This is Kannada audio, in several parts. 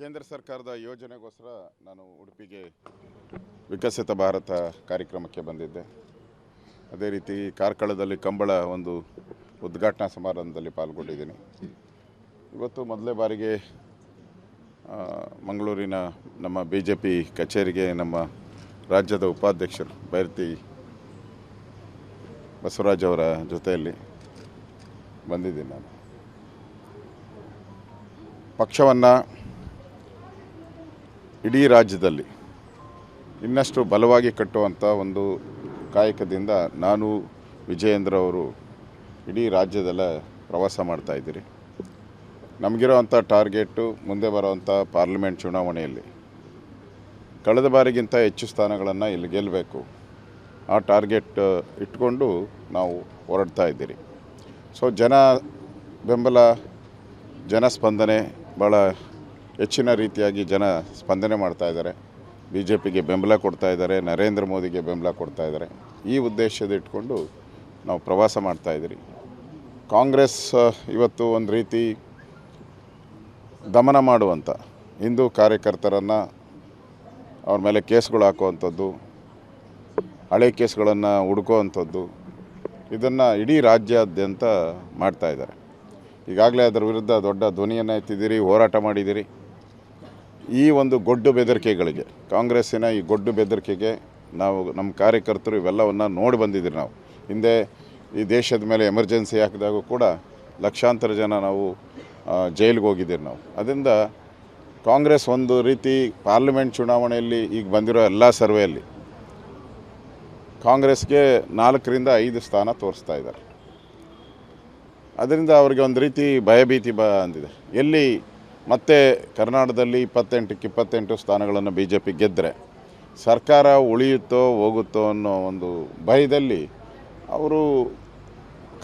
ಕೇಂದ್ರ ಸರ್ಕಾರದ ಯೋಜನೆಗೋಸ್ಕರ ನಾನು ಉಡುಪಿಗೆ ವಿಕಸಿತ ಭಾರತ ಕಾರ್ಯಕ್ರಮಕ್ಕೆ ಬಂದಿದ್ದೆ. ಅದೇ ರೀತಿ ಕಾರ್ಕಳದಲ್ಲಿ ಕಂಬಳ ಒಂದು ಉದ್ಘಾಟನಾ ಸಮಾರಂಭದಲ್ಲಿ ಪಾಲ್ಗೊಂಡಿದ್ದೀನಿ. ಇವತ್ತು ಮೊದಲೇ ಬಾರಿಗೆ ಮಂಗಳೂರಿನ ನಮ್ಮ ಬಿ ಜೆ ಪಿ ಕಚೇರಿಗೆ ನಮ್ಮ ರಾಜ್ಯದ ಉಪಾಧ್ಯಕ್ಷರು ಬೈರತಿ ಬಸವರಾಜ್ ಅವರ ಜೊತೆಯಲ್ಲಿ ಬಂದಿದ್ದೀನಿ ನಾನು. ಪಕ್ಷವನ್ನು ಇಡೀ ರಾಜ್ಯದಲ್ಲಿ ಇನ್ನಷ್ಟು ಬಲವಾಗಿ ಕಟ್ಟುವಂಥ ಒಂದು ಕಾಯಕದಿಂದ ನಾನು ವಿಜಯೇಂದ್ರ ಅವರು ಇಡೀ ರಾಜ್ಯದಲ್ಲ ಪ್ರವಾಸ ಮಾಡ್ತಾಯಿದ್ದೀರಿ ನಮಗಿರೋವಂಥ ಟಾರ್ಗೆಟು ಮುಂದೆ ಬರೋವಂಥ ಪಾರ್ಲಿಮೆಂಟ್ ಚುನಾವಣೆಯಲ್ಲಿ ಕಳೆದ ಬಾರಿಗಿಂತ ಹೆಚ್ಚು ಸ್ಥಾನಗಳನ್ನು ಇಲ್ಲಿ ಗೆಲ್ಲಬೇಕು. ಆ ಟಾರ್ಗೆಟ್ ಇಟ್ಕೊಂಡು ನಾವು ಹೊರಡ್ತಾ ಇದ್ದೀರಿ. ಸೊ, ಜನ ಬೆಂಬಲ ಜನಸ್ಪಂದನೆ ಭಾಳ ಹೆಚ್ಚಿನ ರೀತಿಯಾಗಿ ಜನ ಸ್ಪಂದನೆ ಮಾಡ್ತಾ ಇದ್ದಾರೆ. ಬಿ ಜೆ ಪಿಗೆ ಬೆಂಬಲ ಕೊಡ್ತಾ ಇದ್ದಾರೆ, ನರೇಂದ್ರ ಮೋದಿಗೆ ಬೆಂಬಲ ಕೊಡ್ತಾ ಇದ್ದಾರೆ. ಈ ಉದ್ದೇಶದ ಇಟ್ಕೊಂಡು ನಾವು ಪ್ರವಾಸ ಮಾಡ್ತಾ ಇದ್ದೀರಿ. ಕಾಂಗ್ರೆಸ್ ಇವತ್ತು ಒಂದು ರೀತಿ ದಮನ ಮಾಡುವಂಥ ಹಿಂದೂ ಕಾರ್ಯಕರ್ತರನ್ನು ಅವ್ರ ಮೇಲೆ ಕೇಸ್ಗಳು ಹಾಕುವಂಥದ್ದು, ಹಳೆ ಕೇಸ್ಗಳನ್ನು ಹುಡುಕುವಂಥದ್ದು, ಇದನ್ನು ಇಡೀ ರಾಜ್ಯಾದ್ಯಂತ ಮಾಡ್ತಾ ಇದ್ದಾರೆ. ಈಗಾಗಲೇ ಅದರ ವಿರುದ್ಧ ದೊಡ್ಡ ಧ್ವನಿಯನ್ನು ಎತ್ತಿದ್ದೀರಿ, ಹೋರಾಟ ಮಾಡಿದ್ದೀರಿ. ಈ ಒಂದು ಗೊಡ್ಡು ಬೆದರಿಕೆಗಳಿಗೆ, ಕಾಂಗ್ರೆಸ್ಸಿನ ಈ ಗೊಡ್ಡು ಬೆದರಿಕೆಗೆ ನಾವು, ನಮ್ಮ ಕಾರ್ಯಕರ್ತರು ಇವೆಲ್ಲವನ್ನು ನೋಡಿ ಬಂದಿದ್ದೀರಿ ನಾವು. ಹಿಂದೆ ಈ ದೇಶದ ಮೇಲೆ ಎಮರ್ಜೆನ್ಸಿ ಹಾಕಿದಾಗೂ ಕೂಡ ಲಕ್ಷಾಂತರ ಜನ ನಾವು ಜೈಲಿಗೆ ಹೋಗಿದ್ದೀರಿ ನಾವು. ಅದರಿಂದ ಕಾಂಗ್ರೆಸ್ ಒಂದು ರೀತಿ ಪಾರ್ಲಿಮೆಂಟ್ ಚುನಾವಣೆಯಲ್ಲಿ ಈಗ ಬಂದಿರೋ ಎಲ್ಲ ಸರ್ವೆಯಲ್ಲಿ ಕಾಂಗ್ರೆಸ್ಗೆ ನಾಲ್ಕರಿಂದ ಐದು ಸ್ಥಾನ ತೋರಿಸ್ತಾ ಇದ್ದಾರೆ. ಅದರಿಂದ ಅವರಿಗೆ ಒಂದು ರೀತಿ ಭಯಭೀತಿ ಬಂದಿದೆ. ಎಲ್ಲಿ ಮತ್ತೆ ಕರ್ನಾಟಕದಲ್ಲಿ ಇಪ್ಪತ್ತೆಂಟಕ್ಕೆ ಇಪ್ಪತ್ತೆಂಟು ಸ್ಥಾನಗಳನ್ನು ಬಿ ಜೆ ಪಿ ಗೆದ್ದರೆ ಸರ್ಕಾರ ಉಳಿಯುತ್ತೋ ಹೋಗುತ್ತೋ ಅನ್ನೋ ಒಂದು ಭಯದಲ್ಲಿ ಅವರು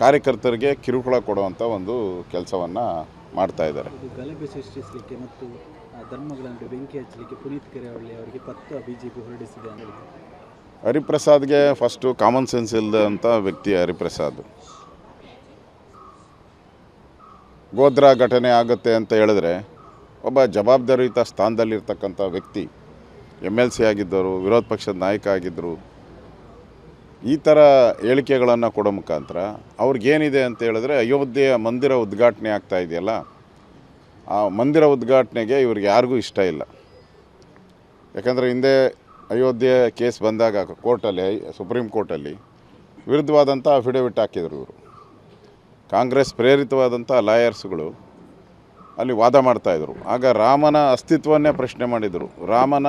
ಕಾರ್ಯಕರ್ತರಿಗೆ ಕಿರುಕುಳ ಕೊಡುವಂಥ ಒಂದು ಕೆಲಸವನ್ನು ಮಾಡ್ತಾ ಇದ್ದಾರೆ. ಇದು ಗಲಭೆ ಸೃಷ್ಟಿಸಲಿಕ್ಕೆ ಮತ್ತು ಧರ್ಮಗಳನ್ನು ಬೆಂಕಿ ಹಚ್ಚಲಿಕ್ಕೆ ಪುನೀತ್ ಕೆರೆಹಳ್ಳಿ ಅವರಿಗೆ ಪತ್ರ ಬಿಜೆಪಿ ಹೊರಡಿಸಿದೆ ಅಂತ ಹೊರಡಿಸಿದೆ ಹರಿಪ್ರಸಾದ್ಗೆ ಫಸ್ಟು ಕಾಮನ್ ಸೆನ್ಸ್ ಇಲ್ಲದಂಥ ವ್ಯಕ್ತಿ ಹರಿಪ್ರಸಾದ್. ಗೋದ್ರಾ ಘಟನೆ ಆಗುತ್ತೆ ಅಂತ ಹೇಳಿದ್ರೆ ಒಬ್ಬ ಜವಾಬ್ದಾರಿಯುತ ಸ್ಥಾನದಲ್ಲಿರ್ತಕ್ಕಂಥ ವ್ಯಕ್ತಿ ಎಂ ಎಲ್ ಸಿ ಆಗಿದ್ದರು, ವಿರೋಧ ಪಕ್ಷದ ನಾಯಕ ಆಗಿದ್ದರು, ಈ ಥರ ಹೇಳಿಕೆಗಳನ್ನು ಕೊಡೋ ಮುಖಾಂತರ ಅವ್ರಿಗೇನಿದೆ ಅಂತ ಹೇಳಿದ್ರೆ ಅಯೋಧ್ಯೆಯ ಮಂದಿರ ಉದ್ಘಾಟನೆ ಆಗ್ತಾ ಇದೆಯಲ್ಲ, ಆ ಮಂದಿರ ಉದ್ಘಾಟನೆಗೆ ಇವ್ರಿಗೆ ಯಾರಿಗೂ ಇಷ್ಟ ಇಲ್ಲ. ಯಾಕಂದರೆ ಹಿಂದೆ ಅಯೋಧ್ಯೆ ಕೇಸ್ ಬಂದಾಗ ಕೋರ್ಟಲ್ಲಿ, ಸುಪ್ರೀಂ ಕೋರ್ಟಲ್ಲಿ ವಿರುದ್ಧವಾದಂಥ ಅಫಿಡವಿಟ್ ಹಾಕಿದರು ಇವರು. ಕಾಂಗ್ರೆಸ್ ಪ್ರೇರಿತವಾದಂಥ ಲಾಯರ್ಸ್ಗಳು ಅಲ್ಲಿ ವಾದ ಮಾಡ್ತಾಯಿದ್ರು ಆಗ ರಾಮನ ಅಸ್ತಿತ್ವವನ್ನೇ ಪ್ರಶ್ನೆ ಮಾಡಿದರು. ರಾಮನ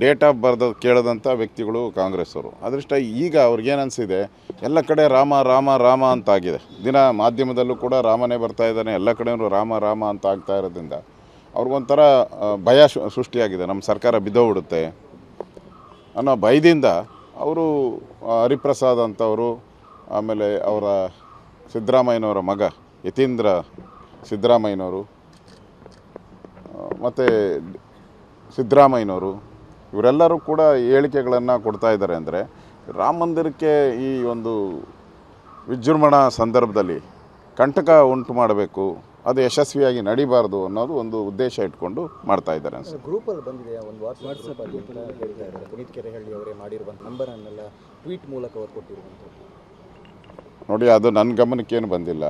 ಡೇಟ್ ಆಫ್ ಬರ್ದ ಕೇಳದಂಥ ವ್ಯಕ್ತಿಗಳು ಕಾಂಗ್ರೆಸ್ಸವರು. ಅದೃಷ್ಟ ಈಗ ಅವ್ರಿಗೇನು ಅನಿಸಿದೆ, ಎಲ್ಲ ಕಡೆ ರಾಮ ರಾಮ ರಾಮ ಅಂತ ಆಗಿದೆ ದಿನ ಮಾಧ್ಯಮದಲ್ಲೂ ಕೂಡ ರಾಮನೇ ಬರ್ತಾ ಇದ್ದಾನೆ, ಎಲ್ಲ ಕಡೆಯೂ ರಾಮ ರಾಮ ಅಂತ ಆಗ್ತಾ ಇರೋದ್ರಿಂದ ಅವ್ರಿಗೊಂಥರ ಭಯ ಸೃಷ್ಟಿಯಾಗಿದೆ. ನಮ್ಮ ಸರ್ಕಾರ ಬಿದ್ದೋಗ್ಬಿಡುತ್ತೆ ಅನ್ನೋ ಭಯದಿಂದ ಅವರು ಹರಿಪ್ರಸಾದ್ ಅಂತವರು, ಆಮೇಲೆ ಅವರ ಸಿದ್ದರಾಮಯ್ಯನವರ ಮಗ ಯತೀಂದ್ರ ಸಿದ್ದರಾಮಯ್ಯನವರು ಮತ್ತು ಸಿದ್ದರಾಮಯ್ಯನವರು ಇವರೆಲ್ಲರೂ ಕೂಡ ಹೇಳಿಕೆಗಳನ್ನು ಕೊಡ್ತಾ ಇದ್ದಾರೆ ಅಂದರೆ ರಾಮ ಮಂದಿರಕ್ಕೆ ಈ ಒಂದು ವಿಜೃಂಭಣಾ ಸಂದರ್ಭದಲ್ಲಿ ಕಂಟಕ ಉಂಟು ಮಾಡಬೇಕು ಅದು ಯಶಸ್ವಿಯಾಗಿ ನಡಿಬಾರ್ದು ಅನ್ನೋದು ಒಂದು ಉದ್ದೇಶ ಇಟ್ಕೊಂಡು ಮಾಡ್ತಾ ಇದ್ದಾರೆ ಅನ್ಸುತ್ತೆ. ಗ್ರೂಪಲ್ಲಿ ಬಂದಿದೆ ಒಂದು ವಾಟ್ಸಪ್ ಪುನೀತ್ ಕೆರೆಹಳ್ಳಿ ಅವರೇ ಮಾಡಿರುವಂಥ ನಂಬರನ್ನೆಲ್ಲ ಟ್ವೀಟ್ ಮೂಲಕ ಅವ್ರು ಕೊಟ್ಟಿರುವಂಥದ್ದು. ನೋಡಿ ಅದು ನನ್ನ ಗಮನಕ್ಕೇನು ಬಂದಿಲ್ಲ.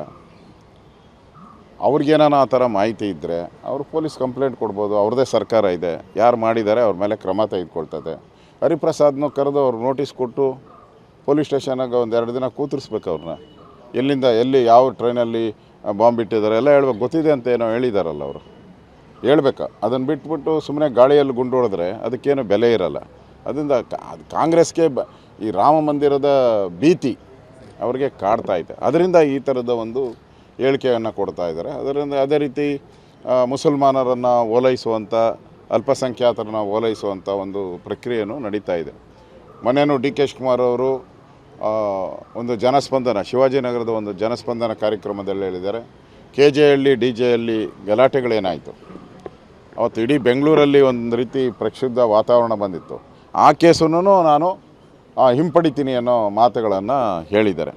ಅವ್ರಿಗೇನಾನ ಆ ಥರ ಮಾಹಿತಿ ಇದ್ದರೆ ಅವರು ಪೊಲೀಸ್ ಕಂಪ್ಲೇಂಟ್ ಕೊಡ್ಬೋದು, ಅವ್ರದ್ದೇ ಸರ್ಕಾರ ಇದೆ, ಯಾರು ಮಾಡಿದ್ದಾರೆ ಅವ್ರ ಮೇಲೆ ಕ್ರಮ ತೆಗೆದುಕೊಳ್ತದೆ. ಹರಿಪ್ರಸಾದ್ನ ಕರೆದು ಅವ್ರು ನೋಟಿಸ್ ಕೊಟ್ಟು ಪೊಲೀಸ್ ಸ್ಟೇಷನಾಗ ಒಂದು ಎರಡು ದಿನ ಕೂತಿರ್ಸ್ಬೇಕು ಅವ್ರನ್ನ ಎಲ್ಲಿಂದ, ಎಲ್ಲಿ, ಯಾವ ಟ್ರೈನಲ್ಲಿ ಬಾಂಬ್ ಇಟ್ಟಿದ್ದಾರೆ ಎಲ್ಲ ಹೇಳ್ಬೇಕು. ಗೊತ್ತಿದೆ ಅಂತ ಏನೋ ಹೇಳಿದಾರಲ್ಲ ಅವರು. ಹೇಳ್ಬೇಕು. ಅದನ್ನು ಬಿಟ್ಬಿಟ್ಟು ಸುಮ್ಮನೆ ಗಾಳಿಯಲ್ಲಿ ಗುಂಡು ಹೊಡೆದ್ರೆ ಅದಕ್ಕೇನು ಬೆಲೆ ಇರಲ್ಲ. ಅದರಿಂದ ಕಾಂಗ್ರೆಸ್ಗೆ ಬ, ಈ ರಾಮ ಮಂದಿರದ ಭೀತಿ ಅವರಿಗೆ ಕಾಡ್ತಾ ಇದೆ. ಅದರಿಂದ ಈ ಥರದ ಒಂದು ಹೇಳಿಕೆಯನ್ನು ಕೊಡ್ತಾ ಇದ್ದಾರೆ. ಅದರಿಂದ ಅದೇ ರೀತಿ ಮುಸಲ್ಮಾನರನ್ನು ಓಲೈಸುವಂಥ ಅಲ್ಪಸಂಖ್ಯಾತರನ್ನು ಓಲೈಸುವಂಥ ಒಂದು ಪ್ರಕ್ರಿಯೆಯೂ ನಡೀತಾ ಇದೆ. ಮೊನ್ನೆನೂ ಡಿ ಕೆ ಶಿವಕುಮಾರ್ ಅವರು ಒಂದು ಜನಸ್ಪಂದನ, ಶಿವಾಜಿನಗರದ ಒಂದು ಜನಸ್ಪಂದನ ಕಾರ್ಯಕ್ರಮದಲ್ಲಿ ಹೇಳಿದ್ದಾರೆ. K J Halli, D J Halli ಗಲಾಟೆಗಳೇನಾಯಿತು? ಅವತ್ತು ಇಡೀ ಬೆಂಗಳೂರಲ್ಲಿ ಒಂದು ರೀತಿ ಪ್ರಕ್ಷುಬ್ಧ ವಾತಾವರಣ ಬಂದಿತ್ತು. ಆ ಕೇಸನ್ನು ನಾನು ಹಿಂಪಡಿತೀನಿ ಅನ್ನೋ ಮಾತುಗಳನ್ನು ಹೇಳಿದ್ದಾರೆ.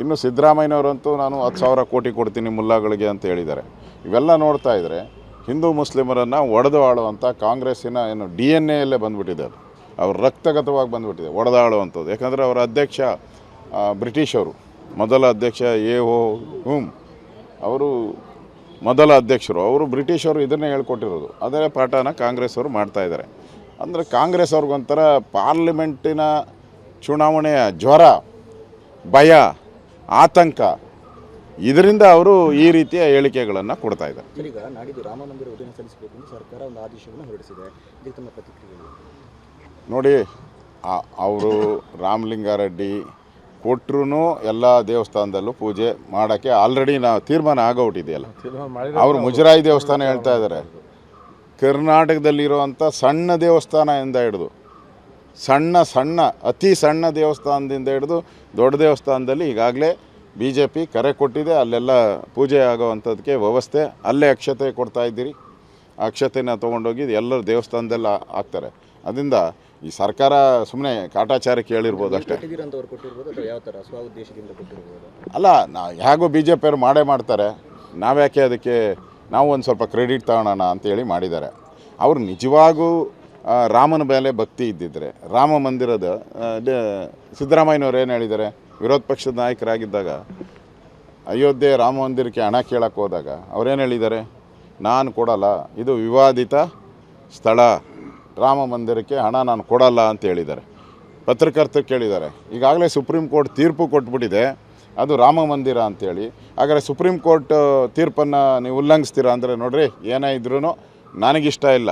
ಇನ್ನು ಸಿದ್ದರಾಮಯ್ಯನವರಂತೂ ನಾನು ಹತ್ತು ಸಾವಿರ ಕೋಟಿ ಕೊಡ್ತೀನಿ ಮುಲ್ಲಾಗಳಿಗೆ ಅಂತ ಹೇಳಿದ್ದಾರೆ. ಇವೆಲ್ಲ ನೋಡ್ತಾ ಇದ್ದರೆ ಹಿಂದೂ ಮುಸ್ಲಿಮರನ್ನು ಒಡೆದು ಆಳುವಂಥ ಕಾಂಗ್ರೆಸ್ಸಿನ ಏನು ಡಿ ಎನ್ ಎಯಲ್ಲೇ ಬಂದುಬಿಟ್ಟಿದೆ ಅದು. ಅವ್ರ ರಕ್ತಗತವಾಗಿ ಬಂದುಬಿಟ್ಟಿದೆ, ಒಡೆದಾಳುವಂಥದ್ದು. ಯಾಕಂದರೆ ಅವರ ಅಧ್ಯಕ್ಷ ಬ್ರಿಟಿಷ್ ಬ್ರಿಟಿಷರು, ಮೊದಲ ಅಧ್ಯಕ್ಷ ಎ ಓ ಹುಮ್ ಅವರು ಮೊದಲ ಅಧ್ಯಕ್ಷರು. ಅವರು ಬ್ರಿಟಿಷರು ಇದನ್ನೇ ಹೇಳ್ಕೊಟ್ಟಿರೋದು. ಅದೇ ಪಾಠನ ಕಾಂಗ್ರೆಸ್ ಅವರು ಮಾಡ್ತಾ ಇದ್ದಾರೆ. ಅಂದರೆ ಕಾಂಗ್ರೆಸ್ ಅವ್ರಿಗೊಂಥರ ಪಾರ್ಲಿಮೆಂಟಿನ ಚುನಾವಣೆಯ ಜ್ವರ, ಭಯ ಆತಂಕ. ಇದರಿಂದ ಅವರು ಈ ರೀತಿಯ ಹೇಳಿಕೆಗಳನ್ನು ಕೊಡ್ತಾ ಇದ್ದಾರೆ. ಈಗ ನಾಡಿದ್ದು ರಾಮ ಮಂದಿರ ಉದ್ಯಾನ ಸಲ್ಲಿಸಬೇಕು ಎಂದು ಸರ್ಕಾರ ಒಂದು ಆದೇಶವನ್ನು ಹೊರಡಿಸಿದೆ. ಇದಕ್ಕೆ ತಮ್ಮ ಪ್ರತಿಕ್ರಿಯೆ ನೋಡಿ ಅವರು ರಾಮಲಿಂಗಾರೆಡ್ಡಿ ಕೊಟ್ಟರು ಎಲ್ಲ ದೇವಸ್ಥಾನದಲ್ಲೂ ಪೂಜೆ ಮಾಡೋಕ್ಕೆ ಆಲ್ರೆಡಿ ನಾವು ತೀರ್ಮಾನ ಆಗೋಬಿಟ್ಟಿದೆಯಲ್ಲ ಅವರು ಮುಜರಾಯಿ ದೇವಸ್ಥಾನ ಹೇಳ್ತಾ ಇದ್ದಾರೆ. ಕರ್ನಾಟಕದಲ್ಲಿರುವಂಥ ಸಣ್ಣ ದೇವಸ್ಥಾನದಿಂದ ಹಿಡಿದು ಸಣ್ಣ ಸಣ್ಣ ಅತಿ ಸಣ್ಣ ದೇವಸ್ಥಾನದಿಂದ ಹಿಡಿದು ದೊಡ್ಡ ದೇವಸ್ಥಾನದಲ್ಲಿ ಈಗಾಗಲೇ ಬಿ ಜೆ ಪಿ ಕರೆ ಕೊಟ್ಟಿದೆ. ಅಲ್ಲೆಲ್ಲ ಪೂಜೆ ಆಗೋವಂಥದ್ದಕ್ಕೆ ವ್ಯವಸ್ಥೆ ಅಲ್ಲೇ ಅಕ್ಷತೆ ಕೊಡ್ತಾ ಇದ್ದೀರಿ. ಅಕ್ಷತೆನ ತೊಗೊಂಡೋಗಿ ಎಲ್ಲರೂ ದೇವಸ್ಥಾನದಲ್ಲ ಹಾಕ್ತಾರೆ ಅದರಿಂದ ಈ ಸರ್ಕಾರ ಸುಮ್ಮನೆ ಕಾಟಾಚಾರಕ್ಕೆ ಹೇಳಿರ್ಬೋದು ಅಷ್ಟೇ. ಅಲ್ಲ ನಾ ಹೇಗೂ ಬಿ ಜೆ ಪಿಯವ್ರು ಮಾಡೇ ಮಾಡ್ತಾರೆ. ನಾವ್ಯಾಕೆ ಅದಕ್ಕೆ ನಾವು ಒಂದು ಸ್ವಲ್ಪ ಕ್ರೆಡಿಟ್ ತಗೊಳ್ಳೋಣ ಅಂತೇಳಿ ಮಾಡಿದ್ದಾರೆ. ಅವ್ರು ನಿಜವಾಗೂ ರಾಮನ ಮೇಲೆ ಭಕ್ತಿ ಇದ್ದಿದ್ರೆ, ರಾಮ ಮಂದಿರದ ಸಿದ್ದರಾಮಯ್ಯನವ್ರು ಏನು ಹೇಳಿದ್ದಾರೆ, ವಿರೋಧ ಪಕ್ಷದ ನಾಯಕರಾಗಿದ್ದಾಗ, ಅಯೋಧ್ಯೆ ರಾಮ ಮಂದಿರಕ್ಕೆ ಹಣ ಕೇಳಕ್ಕೆ ಹೋದಾಗ ಅವ್ರೇನು ಹೇಳಿದ್ದಾರೆ, ನಾನು ಕೊಡಲ್ಲ, ಇದು ವಿವಾದಿತ ಸ್ಥಳ, ರಾಮ ಮಂದಿರಕ್ಕೆ ಹಣ ನಾನು ಕೊಡಲ್ಲ ಅಂತ ಹೇಳಿದ್ದಾರೆ. ಪತ್ರಕರ್ತರು ಕೇಳಿದ್ದಾರೆ, ಈಗಾಗಲೇ ಸುಪ್ರೀಂ ಕೋರ್ಟ್ ತೀರ್ಪು ಕೊಟ್ಬಿಟ್ಟಿದೆ, ಅದು ರಾಮ ಮಂದಿರ ಅಂತೇಳಿ, ಹಾಗಾದರೆ ಸುಪ್ರೀಂ ಕೋರ್ಟ್ ತೀರ್ಪನ್ನು ನೀವು ಉಲ್ಲಂಘಿಸ್ತೀರಾ ಅಂದರೆ ನೋಡಿರಿ, ಏನೇ ಇದ್ರೂ ನನಗಿಷ್ಟ ಇಲ್ಲ.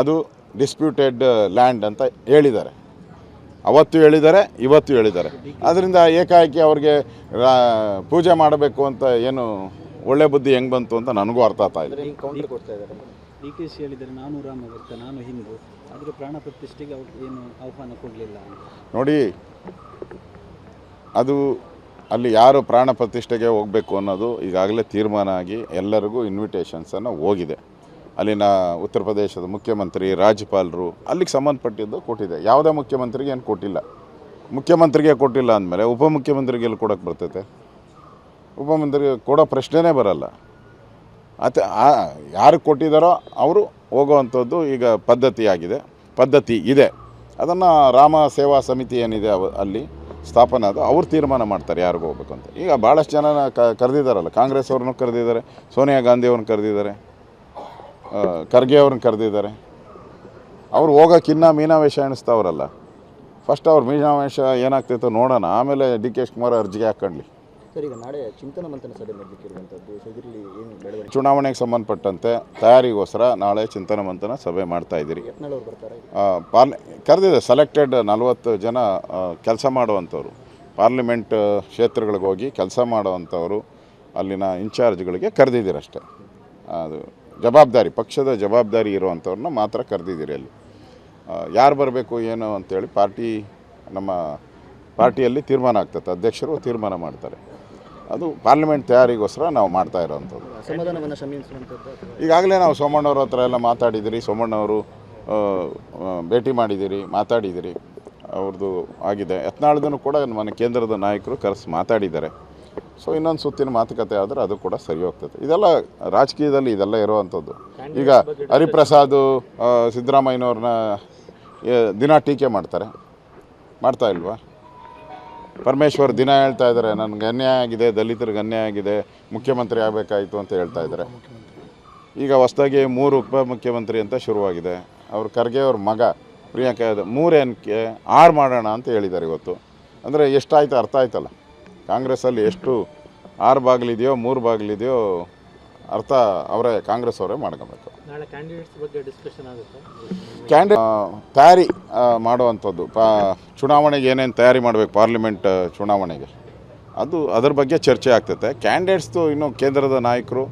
ಅದು ಡಿಸ್ಪ್ಯೂಟೆಡ್ ಲ್ಯಾಂಡ್ ಅಂತ ಹೇಳಿದ್ದಾರೆ. ಅವತ್ತು ಹೇಳಿದ್ದಾರೆ ಇವತ್ತು ಹೇಳಿದ್ದಾರೆ. ಅದರಿಂದ ಏಕಾಏಕಿ ಅವ್ರಿಗೆ ಪೂಜೆ ಮಾಡಬೇಕು ಅಂತ ಏನು ಒಳ್ಳೆ ಬುದ್ಧಿ ಹೆಂಗೆ ಬಂತು ಅಂತ ನನಗೂ ಅರ್ಥ ಆಗ್ತಾ ಇದೆ ಕೌಂಟರ್ ಕೊಡ್ತಾ ಇದ್ದಾರೆ. ಡಿ ಕೆ ಶಿ ಹೇಳಿದರೆ ನಾನು ರಾಮ ಭಕ್ತ ನಾನು ಹಿಂದೂ. ಆದರೆ ಪ್ರಾಣ ಪ್ರತಿಷ್ಠೆಗೆ ಅವ್ರು ಏನು ಆಹ್ವಾನ ಕೊಡಲಿಲ್ಲ ನೋಡಿ ಅದು ಅಲ್ಲಿ ಯಾರು ಪ್ರಾಣ ಪ್ರತಿಷ್ಠೆಗೆ ಹೋಗಬೇಕು ಅನ್ನೋದು ಈಗಾಗಲೇ ತೀರ್ಮಾನ ಆಗಿ ಎಲ್ಲರಿಗೂ ಇನ್ವಿಟೇಷನ್ಸನ್ನು ಹೋಗಿದೆ. ಅಲ್ಲಿನ ಉತ್ತರ ಪ್ರದೇಶದ ಮುಖ್ಯಮಂತ್ರಿ, ರಾಜ್ಯಪಾಲರು ಅಲ್ಲಿಗೆ ಸಂಬಂಧಪಟ್ಟಿದ್ದು ಕೊಟ್ಟಿದೆ ಯಾವುದೇ ಮುಖ್ಯಮಂತ್ರಿಗೆ ಏನು ಕೊಟ್ಟಿಲ್ಲ ಮುಖ್ಯಮಂತ್ರಿಗೆ ಕೊಟ್ಟಿಲ್ಲ ಅಂದಮೇಲೆ ಉಪಮುಖ್ಯಮಂತ್ರಿಗೆ ಎಲ್ಲಿ ಕೊಡೋಕ್ಕೆ ಬರ್ತೈತೆ. ಉಪಮಂತ್ರಿಗೆ ಕೊಡೋ ಪ್ರಶ್ನೆನೇ ಬರಲ್ಲ. ಅತ ಯಾರು ಕೊಟ್ಟಿದ್ದಾರೋ ಅವರು ಹೋಗೋವಂಥದ್ದು ಈಗ ಪದ್ಧತಿ ಆಗಿದೆ ಪದ್ಧತಿ ಇದೆ. ಅದನ್ನು ರಾಮ ಸೇವಾ ಸಮಿತಿ ಏನಿದೆ ಅಲ್ಲಿ ಸ್ಥಾಪನೆ ಅದು. ಅವ್ರು ತೀರ್ಮಾನ ಮಾಡ್ತಾರೆ ಯಾರಿಗೂ ಹೋಗ್ಬೇಕು ಅಂತ. ಈಗ ಭಾಳಷ್ಟು ಜನ ಕರೆದಿದ್ದಾರಲ್ಲ. ಕಾಂಗ್ರೆಸ್ ಅವ್ರನ್ನೂ ಕರೆದಿದ್ದಾರೆ. ಸೋನಿಯಾ ಗಾಂಧಿ ಅವ್ರನ್ನ ಕರೆದಿದ್ದಾರೆ. ಖರ್ಗೆ ಅವ್ರನ್ನ ಕರೆದಿದ್ದಾರೆ. ಅವ್ರು ಹೋಗೋಕ್ಕಿನ್ನ ಮೀನಾವೇಶ ಎಣಿಸ್ತಾವ್ರಲ್ಲ. ಫಸ್ಟ್ ಅವ್ರು ಮೀನಾವೇಶ ಏನಾಗ್ತಿತ್ತು ನೋಡೋಣ. ಆಮೇಲೆ ಡಿ ಕೆ ಕುಮಾರ್ ಅರ್ಜಿಗೆ ಹಾಕ್ಕೊಂಡ್ಲಿ ಚುನಾವಣೆಗೆ ಸಂಬಂಧಪಟ್ಟಂತೆ ತಯಾರಿಗೋಸ್ಕರ ನಾಳೆ ಚಿಂತನ ಮಂಥನ ಸಭೆ ಮಾಡ್ತಾ ಇದ್ದೀರಿ. ಪಾರ್ಲಿ ಕರೆದಿದೆ ಸೆಲೆಕ್ಟೆಡ್ ನಲವತ್ತು ಜನ ಕೆಲಸ ಮಾಡುವಂಥವ್ರು. ಪಾರ್ಲಿಮೆಂಟ್ ಕ್ಷೇತ್ರಗಳಿಗೆ ಹೋಗಿ ಕೆಲಸ ಮಾಡುವಂಥವ್ರು ಅಲ್ಲಿನ ಇನ್ಚಾರ್ಜ್ಗಳಿಗೆ ಕರೆದಿದ್ದೀರಷ್ಟೇ. ಅದು ಜವಾಬ್ದಾರಿ ಪಕ್ಷದ ಜವಾಬ್ದಾರಿ ಇರುವಂಥವ್ರನ್ನ ಮಾತ್ರ ಕರೆದಿದ್ದೀರಿ ಅಲ್ಲಿ. ಯಾರು ಬರಬೇಕು ಏನು ಅಂತೇಳಿ ಪಾರ್ಟಿ ನಮ್ಮ ಪಾರ್ಟಿಯಲ್ಲಿ ತೀರ್ಮಾನ ಆಗ್ತದೆ. ಅಧ್ಯಕ್ಷರು ತೀರ್ಮಾನ ಮಾಡ್ತಾರೆ. ಅದು ಪಾರ್ಲಿಮೆಂಟ್ ತಯಾರಿಗೋಸ್ಕರ ನಾವು ಮಾಡ್ತಾ ಇರೋವಂಥದ್ದು. ಈಗಾಗಲೇ ನಾವು ಸೋಮಣ್ಣವ್ರ ಹತ್ರ ಎಲ್ಲ ಮಾತಾಡಿದಿರಿ ಸೋಮಣ್ಣವರು ಭೇಟಿ ಮಾಡಿದ್ದೀರಿ ಮಾತಾಡಿದಿರಿ ಅವ್ರದ್ದು ಆಗಿದೆ. ಯತ್ನಾಳ್ದೂ ಕೂಡ ನಮ್ಮ ಕೇಂದ್ರದ ನಾಯಕರು ಕರೆಸಿ ಮಾತಾಡಿದ್ದಾರೆ. ಸೊ ಇನ್ನೊಂದು ಸುತ್ತಿನ ಮಾತುಕತೆ ಆದರೆ ಅದು ಕೂಡ ಸರಿ ಹೋಗ್ತದೆ. ಇದೆಲ್ಲ ರಾಜಕೀಯದಲ್ಲಿ ಇದೆಲ್ಲ ಇರುವಂಥದ್ದು. ಈಗ ಹರಿಪ್ರಸಾದ್ ಸಿದ್ದರಾಮಯ್ಯನವ್ರನ್ನ ದಿನ ಟೀಕೆ ಮಾಡ್ತಾರೆ. ಮಾಡ್ತಾ ಇಲ್ವಾ? ಪರಮೇಶ್ವರ್ ದಿನ ಹೇಳ್ತಾ ಇದ್ದಾರೆ ನನಗೆ ಅನ್ಯಾಯ ಆಗಿದೆ ದಲಿತರಿಗೆ ಅನ್ಯಾಯ ಆಗಿದೆ ಮುಖ್ಯಮಂತ್ರಿ ಆಗಬೇಕಾಯಿತು ಅಂತ ಹೇಳ್ತಾ ಇದ್ದಾರೆ. ಈಗ ಹೊಸದಾಗಿ ಮೂರು ಉಪಮುಖ್ಯಮಂತ್ರಿ ಅಂತ ಶುರುವಾಗಿದೆ. ಅವ್ರ ಖರ್ಗೆ ಅವ್ರ ಮಗ ಪ್ರಿಯಾಂಕಾ ಮೂರೇನಕ್ಕೆ ಆರು ಮಾಡೋಣ ಅಂತ ಹೇಳಿದ್ದಾರೆ ಇವತ್ತು. ಅಂದರೆ ಎಷ್ಟಾಯ್ತು ಅರ್ಥ ಆಯ್ತಲ್ಲ. ಕಾಂಗ್ರೆಸ್ಸಲ್ಲಿ ಎಷ್ಟು ಆರು ಬಾಗಿಲಿದೆಯೋ ಮೂರು ಬಾಗಿಲಿದೆಯೋ ಅರ್ಥ ಅವರೇ ಕಾಂಗ್ರೆಸ್ ಅವರೇ ಮಾಡ್ಕೋಬೇಕು. ನಾಳೆ ಕ್ಯಾಂಡಿಡೇಟ್ಸ್ ಬಗ್ಗೆ ಡಿಸ್ಕಷನ್ ಆಗುತ್ತೆ. ಕ್ಯಾಂಡಿ ತಯಾರಿ ಮಾಡುವಂಥದ್ದು. ಪಾ ಚುನಾವಣೆಗೆ ಏನೇನು ತಯಾರಿ ಮಾಡಬೇಕು ಪಾರ್ಲಿಮೆಂಟ್ ಚುನಾವಣೆಗೆ? ಅದು ಅದ್ರ ಬಗ್ಗೆ ಚರ್ಚೆ ಆಗ್ತೈತೆ. ಕ್ಯಾಂಡಿಡೇಟ್ಸ್ದು ಇನ್ನು ಕೇಂದ್ರದ ನಾಯಕರು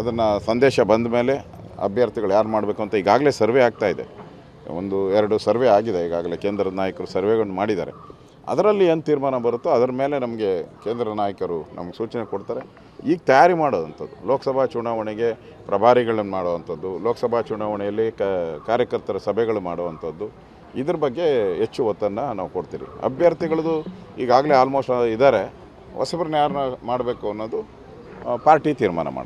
ಅದನ್ನು ಸಂದೇಶ ಬಂದ ಮೇಲೆ ಅಭ್ಯರ್ಥಿಗಳು ಯಾರು ಮಾಡಬೇಕು ಅಂತ ಈಗಾಗಲೇ ಸರ್ವೆ ಆಗ್ತಾ ಇದೆ. ಒಂದು ಎರಡು ಸರ್ವೆ ಆಗಿದೆ ಈಗಾಗಲೇ. ಕೇಂದ್ರದ ನಾಯಕರು ಸರ್ವೆಗಳನ್ನು ಮಾಡಿದ್ದಾರೆ. ಅದರಲ್ಲಿ ಏನು ತೀರ್ಮಾನ ಬರುತ್ತೋ ಅದರ ಮೇಲೆ ನಮಗೆ ಕೇಂದ್ರ ನಾಯಕರು ನಮ್ಗೆ ಸೂಚನೆ ಕೊಡ್ತಾರೆ. ಈಗ ತಯಾರಿ ಮಾಡೋವಂಥದ್ದು ಲೋಕಸಭಾ ಚುನಾವಣೆಗೆ ಪ್ರಭಾರಿಗಳನ್ನು ಮಾಡುವಂಥದ್ದು, ಲೋಕಸಭಾ ಚುನಾವಣೆಯಲ್ಲಿ ಕಾರ್ಯಕರ್ತರ ಸಭೆಗಳು ಮಾಡುವಂಥದ್ದು, ಇದ್ರ ಬಗ್ಗೆ ಹೆಚ್ಚು ಒತ್ತನ್ನು ನಾವು ಕೊಡ್ತೀವಿ ಅಭ್ಯರ್ಥಿಗಳದು ಈಗಾಗಲೇ ಆಲ್ಮೋಸ್ಟ್ ಇದ್ದಾರೆ ಹೊಸಬ್ರನ್ನ ಯಾರನ್ನ ಮಾಡಬೇಕು ಅನ್ನೋದು ಪಾರ್ಟಿ ತೀರ್ಮಾನ ಮಾಡುತ್ತೆ